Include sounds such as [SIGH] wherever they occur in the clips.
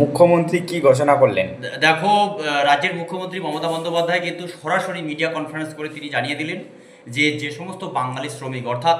মুখ্যমন্ত্রী কি ঘোষণা করলেন? দেখো রাজ্যের মুখ্যমন্ত্রী মমতা বন্দ্যোপাধ্যায় কিন্তু সরাসরি মিডিয়া কনফারেন্স করে তিনি জানিয়ে দিলেন যে যে সমস্ত বাঙালি শ্রমিক, অর্থাৎ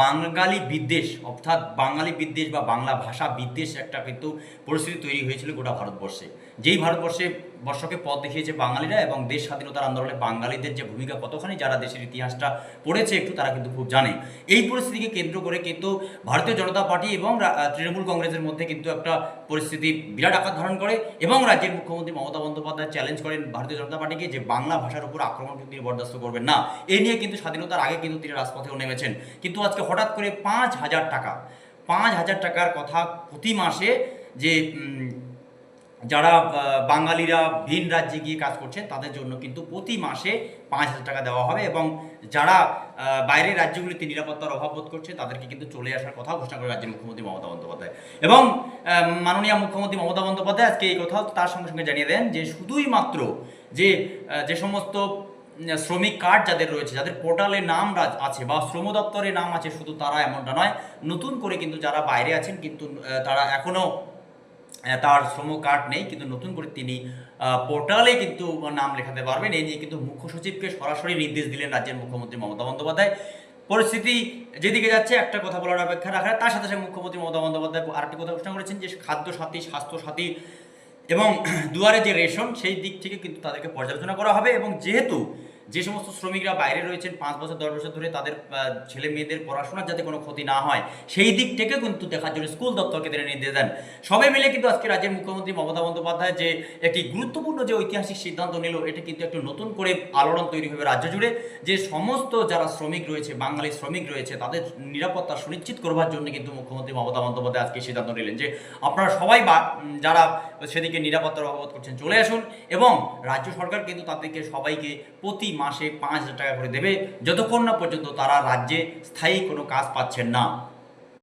বাঙালি বিদ্বেষ, অর্থাৎ বাঙালি বিদ্বেষ বা বাংলা ভাষা বিদ্বেষ একটা কিন্তু পরিস্থিতি তৈরি হয়েছিল গোটা ভারতবর্ষে। যেই ভারতবর্ষে বর্ষকে পথ দেখিয়েছে বাঙালিরা এবং দেশ স্বাধীনতার আন্দোলনে বাঙালিদের যে ভূমিকা কতখানি, যারা দেশের ইতিহাসটা পড়েছে একটু তারা কিন্তু খুব জানে। এই পরিস্থিতিকে কেন্দ্র করে কিন্তু ভারতীয় জনতা পার্টি এবং তৃণমূল কংগ্রেসের মধ্যে কিন্তু একটা পরিস্থিতি বিরাট আকার ধারণ করে এবং রাজ্যের মুখ্যমন্ত্রী মমতা বন্দ্যোপাধ্যায় চ্যালেঞ্জ করেন ভারতীয় জনতা পার্টিকে যে বাংলা ভাষার উপর আক্রমণ কিন্তু তিনি বরদাস্ত করবেন না। এ নিয়ে কিন্তু স্বাধীনতার আগে কিন্তু তিনি রাজপথেও নেমেছেন। কিন্তু আজকে হঠাৎ করে পাঁচ হাজার টাকা, পাঁচ হাজার টাকার কথা প্রতি মাসে যে যারা বাঙালিরা ভিন রাজ্যে গিয়ে কাজ করছেন তাদের জন্য কিন্তু প্রতি মাসে পাঁচ হাজার টাকা দেওয়া হবে এবং যারা বাইরের রাজ্যগুলিতে নিরাপত্তার অভাব বোধ করছে, তাদেরকে কিন্তু চলে আসার কথা ঘোষণা করে রাজ্যের মুখ্যমন্ত্রী মমতা বন্দ্যোপাধ্যায়। এবং মাননীয় মুখ্যমন্ত্রী মমতা বন্দ্যোপাধ্যায় আজকে এই কথাও তার সঙ্গে সঙ্গে জানিয়ে দেন যে শুধুই মাত্র যে যে সমস্ত শ্রমিক কার্ড যাদের রয়েছে, যাদের পোর্টালে নাম আছে বা শ্রম দপ্তরে নাম আছে, শুধু তারা এমনটা নয়, নতুন করে কিন্তু যারা বাইরে আছেন, কিন্তু তারা এখনও তার শ্রম কার্ড নেই, কিন্তু নতুন করে তিনি পোর্টালে কিন্তু নাম লেখাতে পারবেন। এই নিয়ে কিন্তু মুখ্য সচিবকে সরাসরি নির্দেশ দিলেন রাজ্যের মুখ্যমন্ত্রী মমতা বন্দ্যোপাধ্যায়। পরিস্থিতি যেদিকে যাচ্ছে, একটা কথা বলার অপেক্ষা রাখা, তার সাথে সাথে মুখ্যমন্ত্রী মমতা বন্দ্যোপাধ্যায় আরেকটি কথা ঘোষণা করেছেন যে, খাদ্য সাথী, স্বাস্থ্য সাথী এবং [CLEARS THROAT] দুয়ারে যে রেশন সেই দিক থেকে কিন্তু তাদেরকে পর্যালোচনা করা হবে এবং যেহেতু যে সমস্ত শ্রমিকরা বাইরে রয়েছেন পাঁচ বছর, দশ বছর ধরে তাদের ছেলে মেয়েদের পড়াশোনার যাতে কোনো ক্ষতি না হয়, সেই দিক থেকে কিন্তু দেখার জন্য স্কুল দপ্তরকে তিনি নির্দেশ দেন। সবাই মিলে কিন্তু আজকে রাজ্যের মুখ্যমন্ত্রী মমতা বন্দ্যোপাধ্যায় যে একটি গুরুত্বপূর্ণ যে ঐতিহাসিক সিদ্ধান্ত নিল, এটা কিন্তু একটু নতুন করে আলোড়ন তৈরি হবে রাজ্য জুড়ে, যে সমস্ত যারা শ্রমিক রয়েছে, বাঙালি শ্রমিক রয়েছে, তাদের নিরাপত্তা সুনিশ্চিত করবার জন্য কিন্তু মুখ্যমন্ত্রী মমতা বন্দ্যোপাধ্যায় আজকে সিদ্ধান্ত নিলেন যে আপনারা সবাই যারা সেদিকে নিরাপত্তার অভাব করছেন, চলে আসুন এবং রাজ্য সরকার কিন্তু তাদেরকে সবাইকে প্রতি মাসে পাঁচ হাজার টাকা করে দেবে। যতক্ষণ না পর্যন্ত তারা রাজ্যে স্থায়ী কোনো কাজ পাচ্ছেন না।